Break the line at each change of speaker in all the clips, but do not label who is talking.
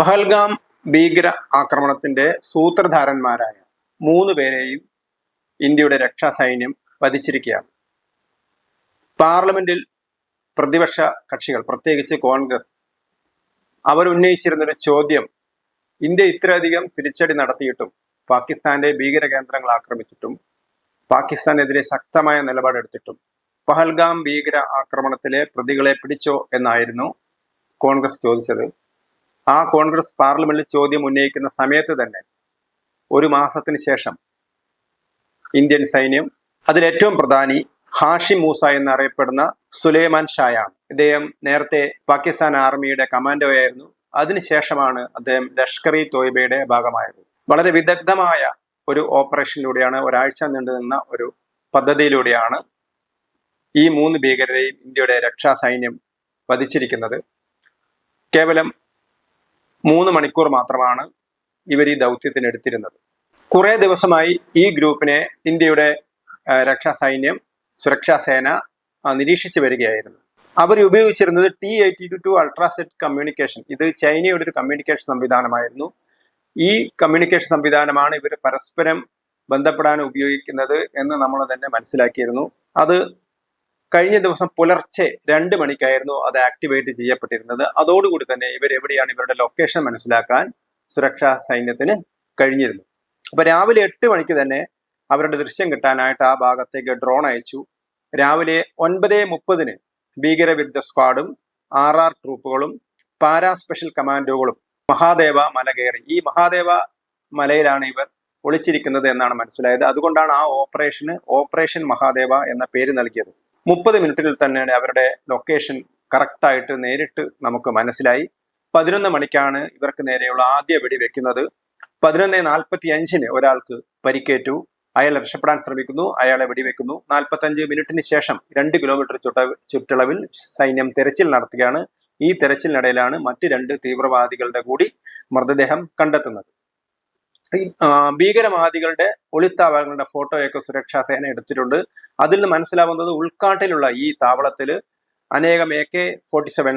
പഹൽഗാം ഭീകര ആക്രമണത്തിന്റെ സൂത്രധാരന്മാരായ മൂന്ന് പേരെയും ഇന്ത്യയുടെ രക്ഷാസൈന്യം വധിച്ചിരിക്കുകയാണ്. പാർലമെന്റിൽ പ്രതിപക്ഷ കക്ഷികൾ പ്രത്യേകിച്ച് കോൺഗ്രസ് അവരുന്നയിച്ചിരുന്നൊരു ചോദ്യം ഇന്ത്യ ഇത്രയധികം തിരിച്ചടി നടത്തിയിട്ടും പാകിസ്ഥാന്റെ ഭീകര കേന്ദ്രങ്ങൾ ആക്രമിച്ചിട്ടും പാകിസ്ഥാനെതിരെ ശക്തമായ നിലപാടെടുത്തിട്ടും പഹൽഗാം ഭീകര ആക്രമണത്തിലെ പ്രതികളെ പിടിച്ചോ എന്നായിരുന്നു കോൺഗ്രസ് ചോദിച്ചത്. ആ കോൺഗ്രസ് പാർലമെന്റിൽ ചോദ്യം ഉന്നയിക്കുന്ന സമയത്ത് തന്നെ ഒരു മാസത്തിന് ശേഷം ഇന്ത്യൻ സൈന്യം അതിലേറ്റവും പ്രധാനി ഹാഷിം മൂസ എന്നറിയപ്പെടുന്ന സുലൈമാൻ ഷായാണ്. ഇദ്ദേഹം നേരത്തെ പാകിസ്ഥാൻ ആർമിയുടെ കമാൻഡോ ആയിരുന്നു അതിനുശേഷമാണ് അദ്ദേഹം ലഷ്കർ ഇ തോയ്ബയുടെ ഭാഗമായത്. വളരെ വിദഗ്ധമായ ഒരു ഓപ്പറേഷനിലൂടെയാണ് ഒരാഴ്ച നീണ്ടുനിന്ന ഒരു പദ്ധതിയിലൂടെയാണ് ഈ മൂന്ന് ഭീകരരെയും ഇന്ത്യയുടെ രക്ഷാ സൈന്യം വധിച്ചിരിക്കുന്നത്. കേവലം മൂന്ന് മണിക്കൂർ മാത്രമാണ് ഇവർ ഈ ദൗത്യത്തിന് എടുത്തിരുന്നത്. കുറേ ദിവസമായി ഈ ഗ്രൂപ്പിനെ ഇന്ത്യയുടെ രക്ഷാ സൈന്യം സുരക്ഷാ സേന നിരീക്ഷിച്ചു വരികയായിരുന്നു. അവർ ഉപയോഗിച്ചിരുന്നത് T eighty two two ultraset communication ഇത് ചൈനയുടെ ഒരു കമ്മ്യൂണിക്കേഷൻ സംവിധാനമായിരുന്നു. ഈ കമ്മ്യൂണിക്കേഷൻ സംവിധാനമാണ് ഇവർ പരസ്പരം ബന്ധപ്പെടാൻ ഉപയോഗിക്കുന്നത് എന്ന് നമ്മൾ തന്നെ മനസ്സിലാക്കിയിരുന്നു. അത് കഴിഞ്ഞ ദിവസം പുലർച്ചെ രണ്ട് മണിക്കായിരുന്നു അത് ആക്ടിവേറ്റ് ചെയ്യപ്പെട്ടിരുന്നത്. അതോടുകൂടി തന്നെ ഇവർ എവിടെയാണ് ഇവരുടെ ലൊക്കേഷൻ മനസ്സിലാക്കാൻ സുരക്ഷാ സൈന്യത്തിന് കഴിഞ്ഞിരുന്നു അപ്പൊ രാവിലെ എട്ട് മണിക്ക് തന്നെ അവരുടെ ദൃശ്യം കിട്ടാനായിട്ട് ആ ഭാഗത്തേക്ക് ഡ്രോൺ അയച്ചു. രാവിലെ ഒൻപത് മുപ്പതിന് ഭീകരവിരുദ്ധ സ്ക്വാഡും ആർ ആർ ട്രൂപ്പുകളും പാരാ സ്പെഷ്യൽ കമാൻഡോകളും മഹാദേവ മല കയറി. ഈ മഹാദേവ മലയിലാണ് ഇവർ ഒളിച്ചിരിക്കുന്നത് എന്നാണ് മനസ്സിലായത്. അതുകൊണ്ടാണ് ആ ഓപ്പറേഷന് ഓപ്പറേഷൻ മഹാദേവ എന്ന പേര് നൽകിയത്. മുപ്പത് മിനിറ്റിൽ തന്നെ അവരുടെ ലൊക്കേഷൻ കറക്റ്റായിട്ട് നേരിട്ട് നമുക്ക് മനസ്സിലായി. പതിനൊന്ന് മണിക്കാണ് ഇവർക്ക് നേരെയുള്ള ആദ്യ വെടി വെക്കുന്നത്. പതിനൊന്ന് നാൽപ്പത്തി അഞ്ചിന് ഒരാൾക്ക് പരിക്കേറ്റു. അയാൾ രക്ഷപ്പെടാൻ ശ്രമിക്കുന്നു. അയാളെ വെടിവെക്കുന്നു നാൽപ്പത്തി അഞ്ച് മിനിറ്റിന് ശേഷം രണ്ട് കിലോമീറ്റർ ചുട്ട ചുറ്റളവിൽ സൈന്യം തെരച്ചിൽ നടത്തുകയാണ്. ഈ തെരച്ചിലിനിടയിലാണ് മറ്റ് രണ്ട് തീവ്രവാദികളുടെ കൂടി മൃതദേഹം കണ്ടെത്തുന്നത്. ഭീകരവാദികളുടെ ഒളിത്താവളങ്ങളുടെ ഫോട്ടോയൊക്കെ സുരക്ഷാ സേന എടുത്തിട്ടുണ്ട്. അതിൽ നിന്ന് മനസ്സിലാവുന്നത് ഉൾക്കാട്ടിലുള്ള ഈ താവളത്തിൽ അനേകം എ കെ ഫോർട്ടി സെവൻ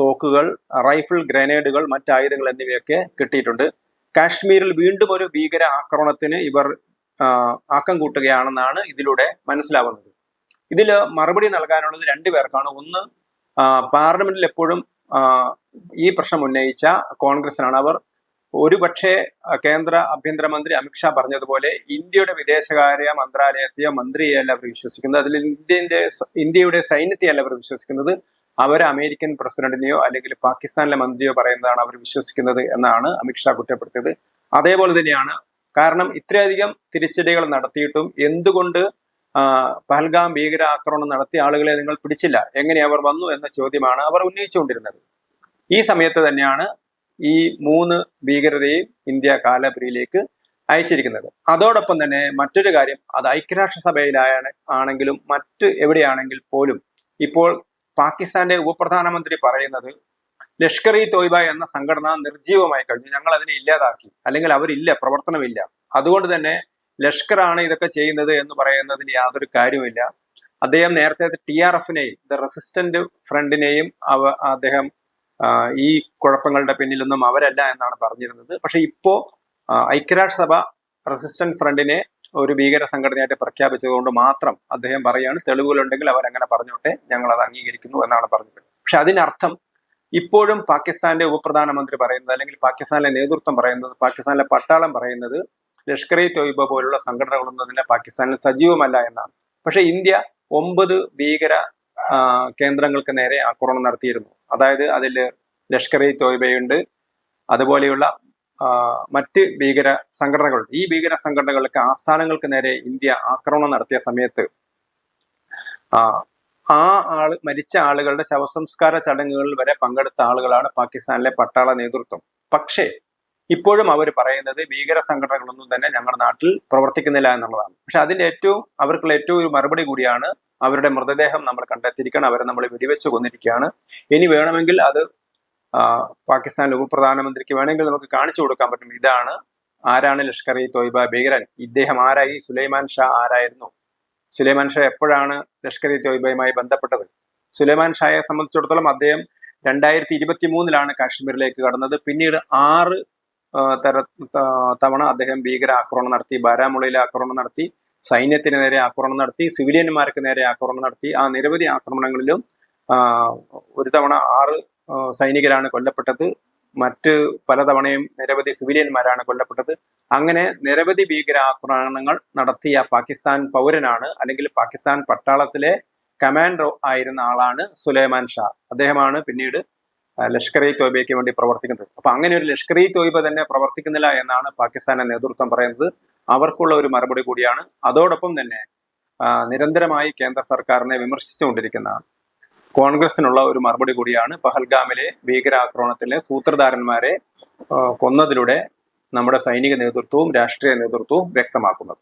തോക്കുകൾ റൈഫിൾ ഗ്രനേഡുകൾ മറ്റായുധങ്ങൾ എന്നിവയൊക്കെ കിട്ടിയിട്ടുണ്ട്. കാശ്മീരിൽ വീണ്ടും ഒരു ഭീകര ആക്രമണത്തിന് ഇവർ ആക്കം കൂട്ടുകയാണെന്നാണ് ഇതിലൂടെ മനസ്സിലാവുന്നത്. ഇതിൽ മറുപടി നൽകാനുള്ളത് രണ്ടു പേർക്കാണ്. ഒന്ന് പാർലമെന്റിൽ എപ്പോഴും ഈ പ്രശ്നം ഉന്നയിച്ച കോൺഗ്രസിനാണ് അവർ. ഒരുപക്ഷെ കേന്ദ്ര ആഭ്യന്തരമന്ത്രി അമിത്ഷാ പറഞ്ഞതുപോലെ ഇന്ത്യയുടെ വിദേശകാര്യ മന്ത്രാലയത്തെയോ മന്ത്രിയെയല്ല അവർ വിശ്വസിക്കുന്നത്. അതിൽ ഇന്ത്യന്റെ ഇന്ത്യയുടെ സൈന്യത്തെയല്ല അവർ വിശ്വസിക്കുന്നത്. അവർ അമേരിക്കൻ പ്രസിഡന്റിനെയോ അല്ലെങ്കിൽ പാകിസ്ഥാനിലെ മന്ത്രിയോ പറയുന്നതാണ് അവർ വിശ്വസിക്കുന്നത് എന്നാണ് അമിത്ഷാ കുറ്റപ്പെടുത്തിയത്. അതേപോലെ തന്നെയാണ് കാരണം ഇത്രയധികം തിരിച്ചടികൾ നടത്തിയിട്ടും എന്തുകൊണ്ട് പഹൽഗാം ഭീകരാക്രമണം നടത്തിയ ആളുകളെ നിങ്ങൾ പിടിച്ചില്ല? എങ്ങനെ അവർ വന്നു എന്ന ചോദ്യമാണ് അവർ ഉന്നയിച്ചുകൊണ്ടിരുന്നത്. ഈ സമയത്ത് തന്നെയാണ് ഈ മൂന്ന് ഭീകരരെയും ഇന്ത്യ കാലപുരിയിലേക്ക് അയച്ചിരിക്കുന്നത്. അതോടൊപ്പം തന്നെ മറ്റൊരു കാര്യം അത് ഐക്യരാഷ്ട്രസഭയിലായാണ് ആണെങ്കിലും മറ്റ് എവിടെയാണെങ്കിൽ പോലും ഇപ്പോൾ പാകിസ്ഥാന്റെ ഉപപ്രധാനമന്ത്രി പറയുന്നത് ലഷ്കർ ഇ തോയ്ബ എന്ന സംഘടന നിർജീവമായി കഴിഞ്ഞു. ഞങ്ങൾ അതിനെ ഇല്ലാതാക്കി. അല്ലെങ്കിൽ അവരില്ല പ്രവർത്തനമില്ല. അതുകൊണ്ട് തന്നെ ലഷ്കർ ആണ് ഇതൊക്കെ ചെയ്യുന്നത് എന്ന് പറയുന്നതിന് യാതൊരു കാര്യവുമില്ല. അദ്ദേഹം നേരത്തെ ടി ആർ എഫിനെയും ദ റെസിസ്റ്റന്റ് ഫ്രണ്ടിനെയും അവ അദ്ദേഹം ഈ കുഴപ്പങ്ങളുടെ പിന്നിലൊന്നും അവരല്ല എന്നാണ് പറഞ്ഞിരുന്നത്. പക്ഷെ ഇപ്പോ ഐക്യരാഷ്ട്രസഭ റെസിസ്റ്റന്റ് ഫ്രണ്ടിനെ ഒരു ഭീകര സംഘടനയായിട്ട് പ്രഖ്യാപിച്ചതുകൊണ്ട് മാത്രം അദ്ദേഹം പറയാണ് തെളിവുകളുണ്ടെങ്കിൽ അവരങ്ങനെ പറഞ്ഞോട്ടെ ഞങ്ങൾ അത് അംഗീകരിക്കുന്നു എന്നാണ് പറഞ്ഞത് പക്ഷെ അതിനർത്ഥം ഇപ്പോഴും പാകിസ്ഥാന്റെ ഉപപ്രധാനമന്ത്രി പറയുന്നത് അല്ലെങ്കിൽ പാകിസ്ഥാനിലെ നേതൃത്വം പറയുന്നത് പാകിസ്ഥാനിലെ പട്ടാളം പറയുന്നത് ലഷ്കർ ഇ തൊയ്ബ പോലുള്ള സംഘടനകളൊന്നും തന്നെ പാകിസ്ഥാനിൽ സജീവമല്ല എന്നാണ്. പക്ഷെ ഇന്ത്യ ഒമ്പത് ഭീകര കേന്ദ്രങ്ങൾക്ക് നേരെ ആക്രമണം നടത്തിയിരുന്നു. അതായത് അതിൽ ലഷ്കർ ഇ തോയ്ബയുണ്ട്. അതുപോലെയുള്ള മറ്റ് ഭീകര സംഘടനകളുണ്ട്. ഈ ഭീകര സംഘടനകൾക്ക് ആസ്ഥാനങ്ങൾക്ക് നേരെ ഇന്ത്യ ആക്രമണം നടത്തിയ സമയത്ത് ആ ആ ആൾ മരിച്ച ആളുകളുടെ ശവസംസ്കാര ചടങ്ങുകളിൽ വരെ പങ്കെടുത്ത ആളുകളാണ് പാകിസ്ഥാനിലെ പട്ടാള നേതൃത്വം. പക്ഷേ ഇപ്പോഴും അവർ പറയുന്നത് ഭീകര സംഘടനകളൊന്നും തന്നെ ഞങ്ങളുടെ നാട്ടിൽ പ്രവർത്തിക്കുന്നില്ല എന്നുള്ളതാണ്. പക്ഷെ അതിന്റെ ഏറ്റവും അവർക്കുള്ള ഏറ്റവും ഒരു മറുപടി കൂടിയാണ് അവരുടെ മൃതദേഹം നമ്മൾ കണ്ടെത്തിയിരിക്കണം അവരെ നമ്മൾ വെടിവെച്ച് കൊന്നിരിക്കുകയാണ്. ഇനി വേണമെങ്കിൽ അത് പാകിസ്ഥാൻ ഉപപ്രധാനമന്ത്രിക്ക് വേണമെങ്കിൽ നമുക്ക് കാണിച്ചു കൊടുക്കാൻ പറ്റും. ഇതാണ് ആരാണ് ലഷ്കർ ഇ തോയ്ബ ഭീകരൻ? ഇദ്ദേഹം ആരായി? സുലൈമാൻ ഷാ ആരായിരുന്നു? സുലൈമാൻ ഷാ എപ്പോഴാണ് ലഷ്കർ ഇ തോയ്ബയുമായി ബന്ധപ്പെട്ടത്? സുലൈമാൻ ഷായെ സംബന്ധിച്ചിടത്തോളം അദ്ദേഹം രണ്ടായിരത്തി ഇരുപത്തി മൂന്നിലാണ് കാശ്മീരിലേക്ക് കടന്നത്. പിന്നീട് ആറ് തര തവണ അദ്ദേഹം ഭീകരാക്രമണം നടത്തി ബാരാമുള്ളയിലെ ആക്രമണം നടത്തി സൈന്യത്തിന് നേരെ ആക്രമണം നടത്തി സിവിലിയന്മാർക്ക് നേരെ ആക്രമണം നടത്തി. ആ നിരവധി ആക്രമണങ്ങളിലും ഒരു തവണ ആറ് സൈനികരാണ് കൊല്ലപ്പെട്ടത്. മറ്റ് പലതവണയും നിരവധി സിവിലിയന്മാരാണ് കൊല്ലപ്പെട്ടത്. അങ്ങനെ നിരവധി ഭീകരാക്രമണങ്ങൾ നടത്തിയ പാകിസ്ഥാൻ പൗരനാണ് അല്ലെങ്കിൽ പാകിസ്ഥാൻ പട്ടാളത്തിലെ കമാൻഡർ ആയിരുന്ന ആളാണ് സുലൈമാൻ ഷാ. അദ്ദേഹമാണ് പിന്നീട് ലഷ്കർ ഇ തോയ്ബയ്ക്ക് വേണ്ടി പ്രവർത്തിക്കുന്നത്. അപ്പൊ അങ്ങനെ ഒരു ലഷ്കർ ഇ തോയ്ബ തന്നെ പ്രവർത്തിക്കുന്നില്ല എന്നാണ് പാകിസ്ഥാന്റെ നേതൃത്വം പറയുന്നത്. അവർക്കുള്ള ഒരു മറുപടി കൂടിയാണ്. അതോടൊപ്പം തന്നെ നിരന്തരമായി കേന്ദ്ര സർക്കാരിനെ വിമർശിച്ചുകൊണ്ടിരിക്കുന്ന കോൺഗ്രസിനുള്ള ഒരു മറുപടി കൂടിയാണ് പഹൽഗാമിലെ ഭീകരാക്രമണത്തിലെ സൂത്രധാരന്മാരെ കൊന്നതിലൂടെ നമ്മുടെ സൈനിക നേതൃത്വവും രാഷ്ട്രീയ നേതൃത്വവും വ്യക്തമാക്കുന്നത്.